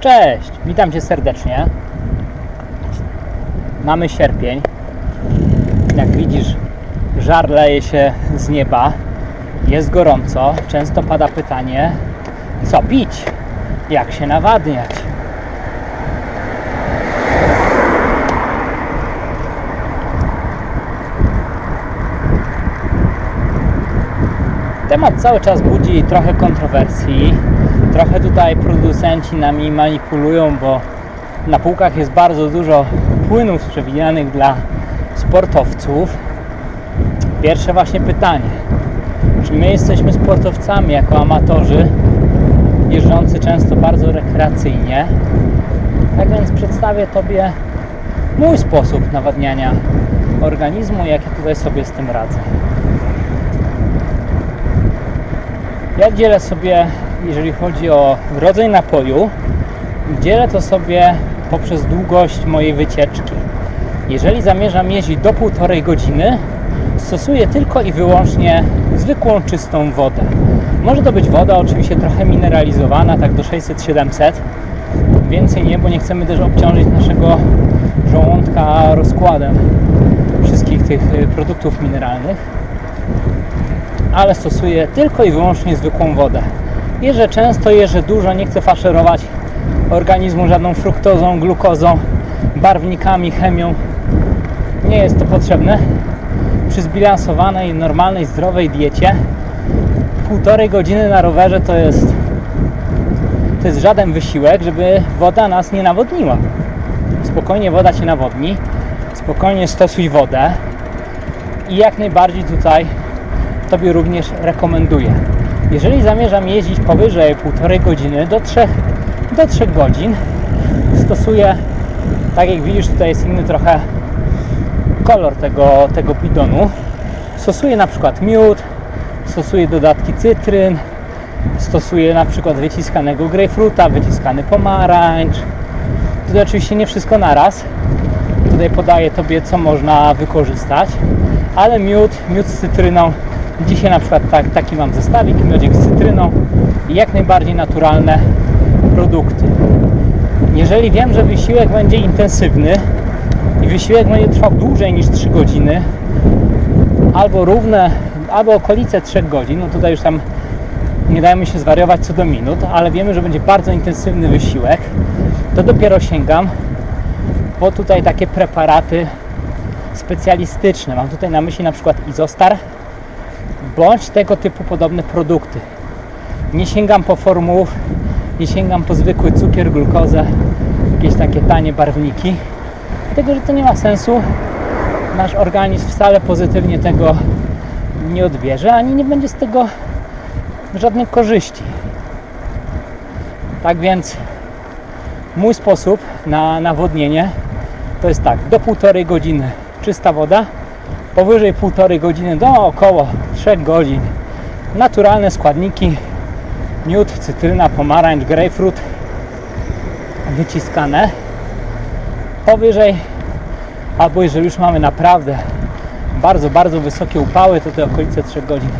Cześć, witam Cię serdecznie. Mamy sierpień. Jak widzisz, żar leje się z nieba. Jest gorąco. Często pada pytanie, co pić? Jak się nawadniać? Temat cały czas budzi trochę kontrowersji. Trochę tutaj producenci nami manipulują, bo na półkach jest bardzo dużo płynów przewidzianych dla sportowców. Pierwsze właśnie pytanie. Czy my jesteśmy sportowcami jako amatorzy, jeżdżący często bardzo rekreacyjnie? Tak więc przedstawię Tobie mój sposób nawadniania organizmu, jak ja tutaj sobie z tym radzę. Ja dzielę sobie, jeżeli chodzi o rodzaj napoju, dzielę to sobie poprzez długość mojej wycieczki. Jeżeli zamierzam jeździć do półtorej godziny, stosuję tylko i wyłącznie zwykłą, czystą wodę. Może to być woda oczywiście trochę mineralizowana, tak do 600-700. Więcej nie, bo nie chcemy też obciążyć naszego żołądka rozkładem wszystkich tych y, produktów mineralnych ale stosuję tylko i wyłącznie zwykłą wodę. Jeżdżę często, jeżdżę dużo, nie chcę faszerować organizmu żadną fruktozą, glukozą, barwnikami, chemią. Nie jest to potrzebne. Przy zbilansowanej, normalnej, zdrowej diecie półtorej godziny na rowerze to jest to jest żaden wysiłek, żeby woda nas nie nawodniła. Spokojnie woda Cię nawodni, spokojnie stosuj wodę i jak najbardziej tutaj Tobie również rekomenduję. Jeżeli zamierzam jeździć powyżej 1,5 godziny do 3, do 3 godzin, stosuję, tak jak widzisz, tutaj jest inny trochę kolor tego, tego bidonu. Stosuję na przykład miód, stosuję dodatki cytryn, stosuję na przykład wyciskanego grejpfruta, wyciskany pomarańcz. Tutaj oczywiście nie wszystko naraz. Tutaj podaję Tobie, co można wykorzystać, ale miód, miód z cytryną Dzisiaj na przykład tak, taki mam zestawik, miodzik z cytryną i jak najbardziej naturalne produkty. Jeżeli wiem, że wysiłek będzie intensywny i wysiłek będzie trwał dłużej niż 3 godziny, albo równe, albo okolice 3 godzin, no tutaj już tam nie dajemy się zwariować co do minut, ale wiemy, że będzie bardzo intensywny wysiłek, to dopiero sięgam po tutaj takie preparaty specjalistyczne. Mam tutaj na myśli na przykład Izostar, bądź tego typu podobne produkty. Nie sięgam po formułów, nie sięgam po zwykły cukier, glukozę, jakieś takie tanie barwniki, dlatego że to nie ma sensu. Nasz organizm wcale pozytywnie tego nie odbierze, ani nie będzie z tego żadnych korzyści. Tak więc mój sposób na nawodnienie to jest tak, do półtorej godziny czysta woda, powyżej półtorej godziny do około 3 godzin. Naturalne składniki, miód, cytryna, pomarańcz, grejpfrut wyciskane. Powyżej, albo jeżeli już mamy naprawdę bardzo, bardzo wysokie upały, to te okolice 3 godzin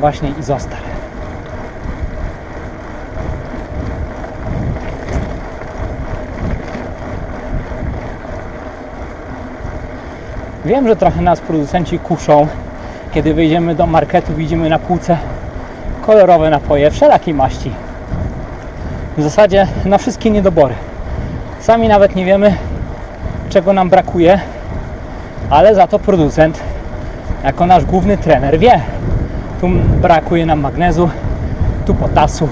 właśnie izostar. Wiem, że trochę nas producenci kuszą, kiedy wyjdziemy do marketu, widzimy na półce kolorowe napoje wszelakiej maści. W zasadzie na wszystkie niedobory. Sami nawet nie wiemy, czego nam brakuje, ale za to producent, jako nasz główny trener, wie. Tu brakuje nam magnezu, tu potasu,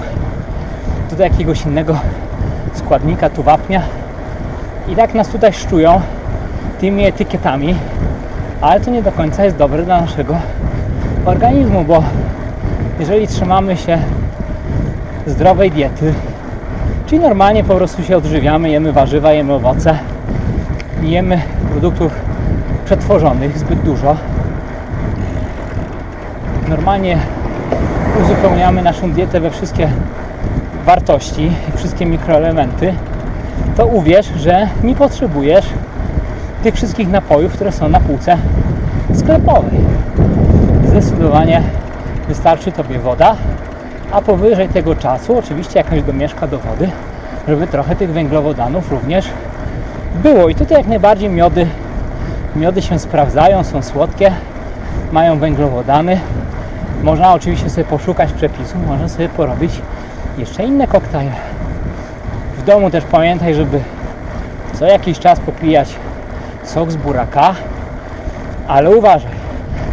tu jakiegoś innego składnika, tu wapnia. I tak nas tutaj szczują tymi etykietami, ale to nie do końca jest dobre dla naszego organizmu, bo jeżeli trzymamy się zdrowej diety, czyli normalnie po prostu się odżywiamy, jemy warzywa, jemy owoce, nie jemy produktów przetworzonych zbyt dużo, normalnie uzupełniamy naszą dietę we wszystkie wartości, wszystkie mikroelementy, to uwierz, że nie potrzebujesz tych wszystkich napojów, które są na półce sklepowej. Zdecydowanie wystarczy Tobie woda, a powyżej tego czasu oczywiście jakaś domieszka do wody żeby trochę tych węglowodanów również było. I tutaj jak najbardziej miody, miody się sprawdzają, są słodkie, mają węglowodany. Można oczywiście sobie poszukać przepisów, można sobie porobić jeszcze inne koktajle. W domu też pamiętaj, żeby co jakiś czas popijać sok z buraka, ale uważaj,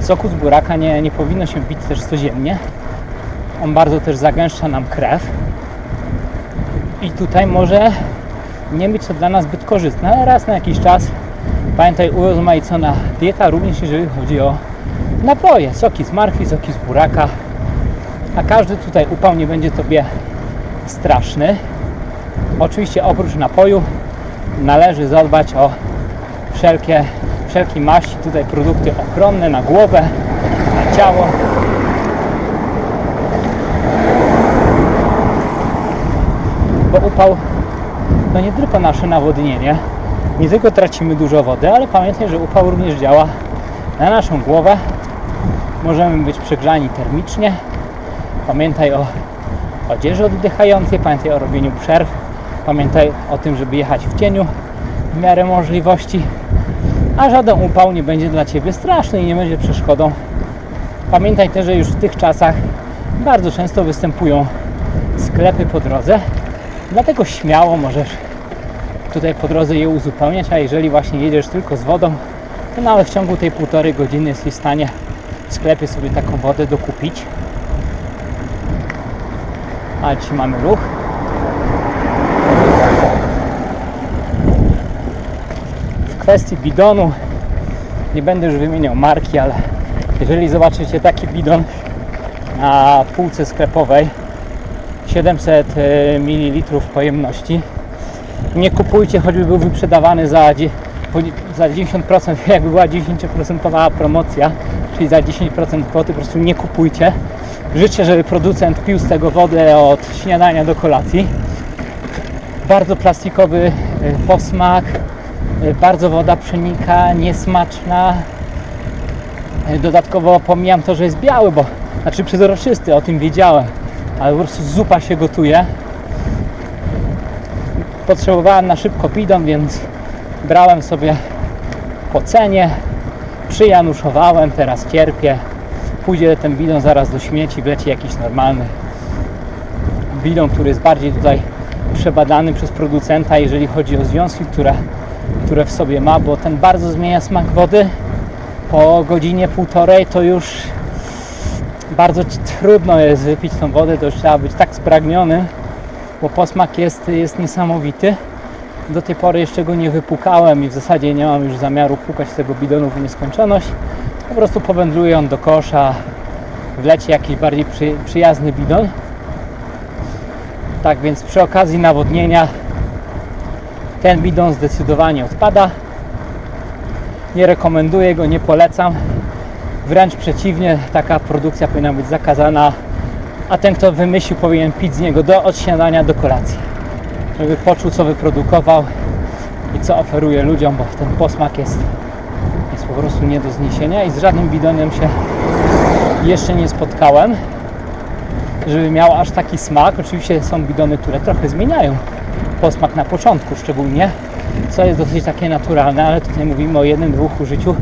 soku z buraka nie, nie powinno się pić też codziennie. On bardzo też zagęszcza nam krew i tutaj może nie być to dla nas zbyt korzystne, ale raz na jakiś czas pamiętaj urozmaicona dieta również jeżeli chodzi o napoje, soki z marchwi, soki z buraka, a każdy tutaj upał nie będzie Tobie straszny. Oczywiście oprócz napoju należy zadbać o wszelkie, wszelkie maści, tutaj produkty ochronne na głowę, na ciało. Bo upał to nie tylko nasze nawodnienie, nie tylko tracimy dużo wody, ale pamiętaj, że upał również działa na naszą głowę. Możemy być przegrzani termicznie. Pamiętaj o odzieży oddychającej, pamiętaj o robieniu przerw, pamiętaj o tym, żeby jechać w cieniu w miarę możliwości, a żaden upał nie będzie dla Ciebie straszny i nie będzie przeszkodą. Pamiętaj też, że już w tych czasach bardzo często występują sklepy po drodze, dlatego śmiało możesz tutaj po drodze je uzupełniać, a jeżeli właśnie jedziesz tylko z wodą, to nawet w ciągu tej półtorej godziny jesteś w stanie w sklepie sobie taką wodę dokupić. Ale dzisiaj mamy ruch. Kwestii bidonu nie będę już wymieniał marki, ale jeżeli zobaczycie taki bidon na półce sklepowej 700 ml pojemności, nie kupujcie, choćby był wyprzedawany za, za 10%, jakby była 10% promocja, czyli za 10% kwoty, po prostu nie kupujcie. Życzę, żeby producent pił z tego wodę od śniadania do kolacji. Bardzo plastikowy y, posmak, bardzo woda przenika, niesmaczna. Y, Dodatkowo pomijam to, że jest biały, bo znaczy przezroczysty, o tym wiedziałem, ale po prostu zupa się gotuje potrzebowałem na szybko bidon, więc brałem sobie po cenie, przyjanuszowałem, teraz cierpię. Pójdzie ten bidon zaraz do śmieci, wleci jakiś normalny bidon, który jest bardziej tutaj przebadany przez producenta, jeżeli chodzi o związki, które, które w sobie ma, bo ten bardzo zmienia smak wody. Po godzinie, półtorej to już bardzo trudno jest wypić tą wodę, to już trzeba być tak spragniony, bo posmak jest, jest niesamowity. Do tej pory jeszcze go nie wypukałem i w zasadzie nie mam już zamiaru pukać tego bidonu w nieskończoność. Po prostu powędruje on do kosza, wleci jakiś bardziej przy, przyjazny bidon. Tak więc przy okazji nawodnienia ten bidon zdecydowanie odpada. Nie rekomenduję go, nie polecam. Wręcz przeciwnie, taka produkcja powinna być zakazana a ten, kto wymyślił, powinien pić z niego do, od śniadania do kolacji, żeby poczuł, co wyprodukował i co oferuje ludziom, bo ten posmak jest, jest po prostu nie do zniesienia i z żadnym bidonem się jeszcze nie spotkałem, żeby miał aż taki smak. Oczywiście są bidony, które trochę zmieniają posmak na początku szczególnie, co jest dosyć takie naturalne, ale tutaj mówimy o jednym, dwóch użyciu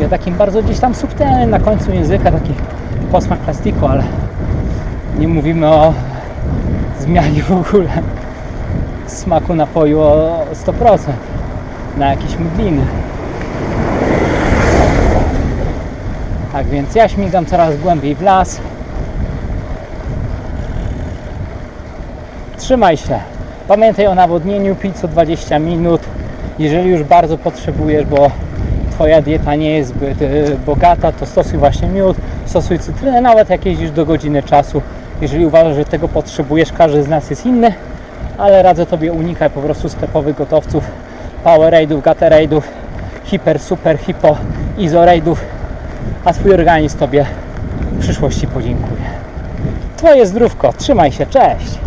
i o takim bardzo gdzieś tam subtelnym na końcu języka, taki posmak plastiku, ale nie mówimy o zmianie w ogóle smaku napoju o 100% na jakieś mgliny. Tak więc ja śmigam coraz głębiej w las. Trzymaj się. Pamiętaj o nawodnieniu, pić co 20 minut. Jeżeli już bardzo potrzebujesz, bo Twoja dieta nie jest zbyt y, bogata, to stosuj właśnie miód, stosuj cytrynę, nawet jak jeździsz do godziny czasu. Jeżeli uważasz, że tego potrzebujesz, każdy z nas jest inny, ale radzę Tobie unikać po prostu sklepowych gotowców, Powerade'ów, Gatorade'ów, Hiper, Super, Hipo, Izorade'ów, a Twój organizm Tobie w przyszłości podziękuje. Twoje zdrówko, trzymaj się, cześć!